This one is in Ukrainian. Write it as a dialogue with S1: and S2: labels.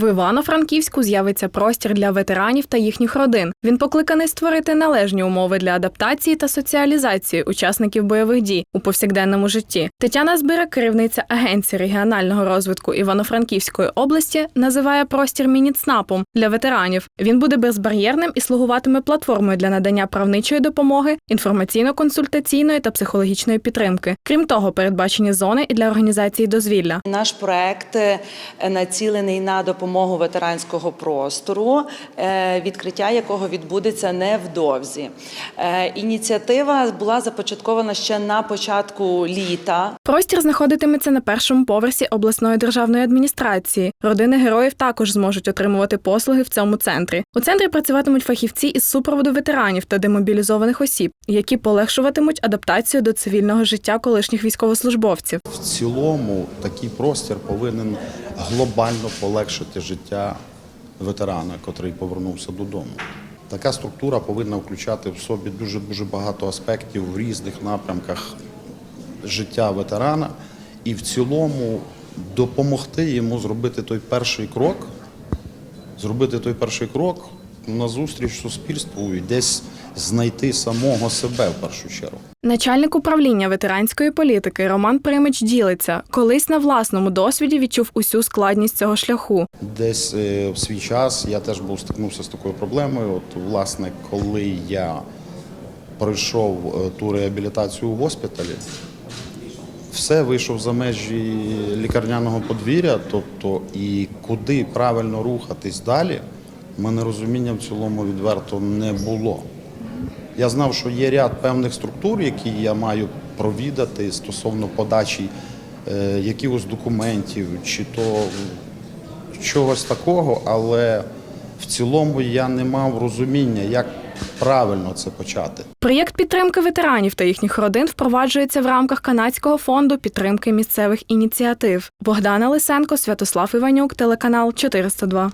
S1: В Івано-Франківську з'явиться простір для ветеранів та їхніх родин. Він покликаний створити належні умови для адаптації та соціалізації учасників бойових дій у повсякденному житті. Тетяна Збирак, керівниця агенції регіонального розвитку Івано-Франківської області, називає простір мініцнапом для ветеранів. Він буде безбар'єрним і слугуватиме платформою для надання правничої допомоги, інформаційно-консультаційної та психологічної підтримки. Крім того, передбачені зони і для організації дозвілля.
S2: Наш проект е, націлений на допомогу ветеранського простору, е, відкриття якого відбудеться невдовзі. Е, Ініціатива була започаткована ще на початку літа.
S1: Простір знаходитиметься на першому поверсі обласної державної адміністрації. Родини героїв також зможуть отримувати послуги в цьому центрі. У центрі працюватимуть фахівці із супроводу ветеранів та демобілізованих осіб, які полегшуватимуть адаптацію до цивільного життя колишніх військовослужбовців.
S3: В цілому такий простір повинен глобально полегшити життя ветерана, котрий повернувся додому. Така структура повинна включати в собі дуже дуже багато аспектів в різних напрямках життя ветерана, і в цілому допомогти йому зробити той перший крок, зробити той перший крок назустріч суспільству і десь знайти самого себе в першу чергу.
S1: Начальник управління ветеранської політики Роман Примич ділиться, колись на власному досвіді відчув усю складність цього шляху.
S3: Десь е, в свій час я теж був стикнувся з такою проблемою. От, власне, коли я пройшов е, ту реабілітацію у госпіталі, все вийшов за межі лікарняного подвір'я, тобто і куди правильно рухатись далі, мене розуміння в цілому відверто не було. Я знав, що є ряд певних структур, які я маю провідати стосовно подачі е, якихось документів, чи то чогось такого, але в цілому я не мав розуміння, як правильно це почати.
S1: Проєкт підтримки ветеранів та їхніх родин впроваджується в рамках канадського фонду підтримки місцевих ініціатив. Богдана Лисенко, Святослав Іванюк, телеканал 402.